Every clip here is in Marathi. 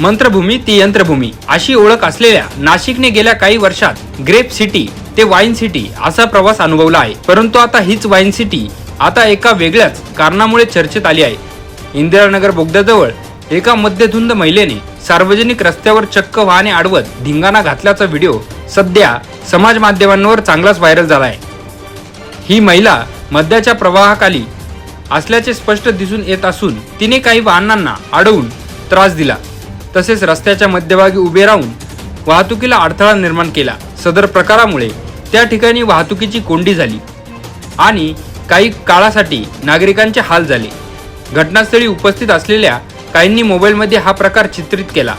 मंत्रभूमी ती यंत्रभूमी. अशी ओळख असलेल्या नाशिकने गेल्या काही वर्षात ग्रेप सिटी ते वाईन सिटी असा प्रवास अनुभवला आहे. परंतु आता हीच वाईन सिटी आता एका वेगळ्याच कारणामुळे चर्चेत आली आहे. इंदिरानगर बोगद्याजवळ एका मध्यधुंद महिलेने सार्वजनिक रस्त्यावर चक्क वाहने अडवत धिंगाणा घातल्याचा व्हिडिओ सध्या समाज माध्यमांवर चांगलाच व्हायरल झाला आहे. ही महिला मद्याच्या प्रवाहाखाली असल्याचे स्पष्ट दिसून येत असून तिने काही वाहनांना अडवून त्रास दिला. तसेच रस्त्याच्या मध्यभागी उभे राहून वाहतुकीला अडथळा निर्माण केला. सदर प्रकारामुळे त्या ठिकाणी वाहतुकीची कोंडी झाली आणि काही काळासाठी नागरिकांचे हाल झाले. घटनास्थळी उपस्थित असलेल्या काहींनी मोबाईलमध्ये हा प्रकार चित्रित केला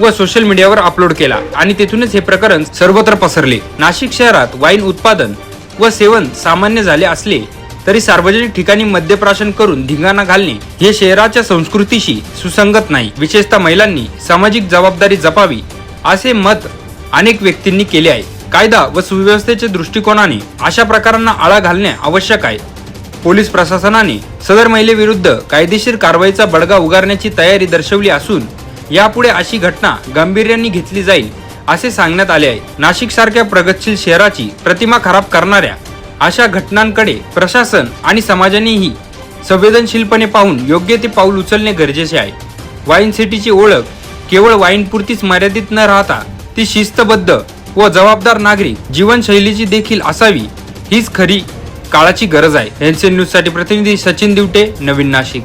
व सोशल मीडियावर अपलोड केला आणि तेथूनच हे प्रकरण सर्वत्र पसरले. नाशिक शहरात वाईन उत्पादन व सेवन सामान्य झाले असले तरी सार्वजनिक ठिकाणी मद्यप्राशन करून धिंगाणा घालणे हे शहराच्या संस्कृतीशी सुसंगत नाही. विशेषतः महिलांनी सामाजिक जबाबदारी जपावी असे मत अनेक व्यक्तींनी केले आहे. कायदा व सुव्यवस्थेच्या दृष्टिकोनाने अशा प्रकारांना आळा घालणे आवश्यक आहे. पोलीस प्रशासनाने सदर महिलेविरुद्ध कायदेशीर कारवाईचा बडगा उगारण्याची तयारी दर्शवली असून यापुढे अशी घटना गांभीर्याने घेतली जाईल असे सांगण्यात आले आहे. नाशिक सारख्या प्रगतशील शहराची प्रतिमा खराब करणाऱ्या अशा घटनांकडे प्रशासन आणि समाजानेही संवेदनशीलपणे पाहून योग्य ते पाऊल उचलणे गरजेचे आहे. वाईन सिटीची ओळख केवळ वाईनपुरतीच मर्यादित न राहता ती शिस्तबद्ध व जबाबदार नागरिक जीवनशैलीची देखील असावी हीच खरी काळाची गरज आहे. एन न्यूज प्रतिनिधी सचिन दिवटे नवीन नाशिक.